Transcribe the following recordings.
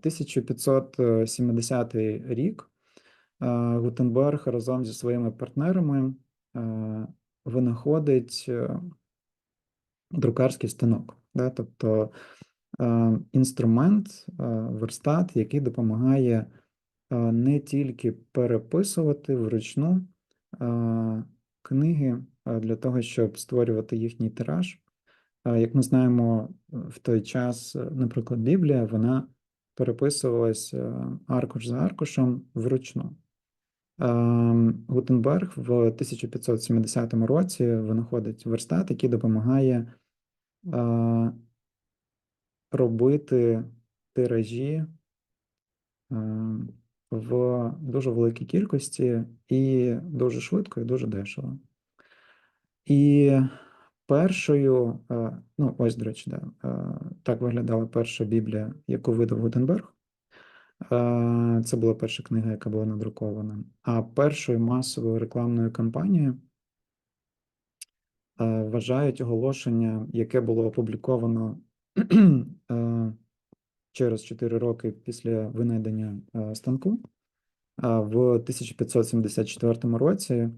1570 рік е, Гутенберг разом зі своїми партнерами е, винаходить е, друкарський станок. Да? Тобто інструмент, верстат, який допомагає не тільки переписувати вручну книги для того, щоб створювати їхній тираж. Як ми знаємо, в той час, наприклад, Біблія, вона переписувалась е, аркуш за аркушем вручну. Ем, Гутенберг в 1570 році винаходить верстат, який допомагає е, робити тиражі е, в дуже великій кількості і дуже швидко, і дуже дешево. І першою, е, ну ось, до речі, да, е, так виглядала перша Біблія, яку видав Гутенберг. Е, Це була перша книга, яка була надрукована. А першою масовою рекламною кампанією вважають оголошення, яке було опубліковано через 4 роки після винайдення станку. В 1574 році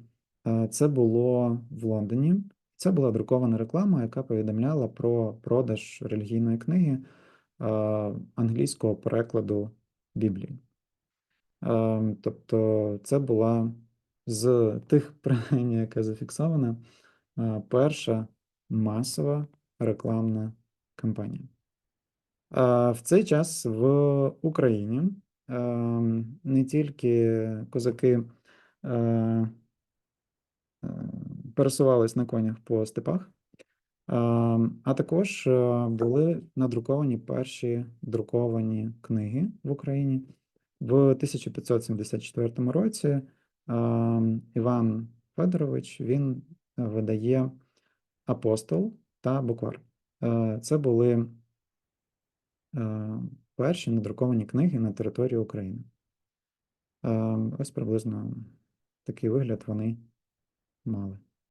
це було в Лондоні. Це була друкована реклама, яка повідомляла про продаж релігійної книги англійського перекладу Біблії. Тобто, це була з тих принаймні, яка зафіксована, перша масова рекламна кампанія. В цей час в Україні е, не тільки козаки е, пересувались на конях по степах, а також е, були надруковані перші друковані книги в Україні. В 1574 році Іван Федорович він видає апостол та буквар. Е, Це були е, перші надруковані книги на території України. Ось приблизно такий вигляд вони мали.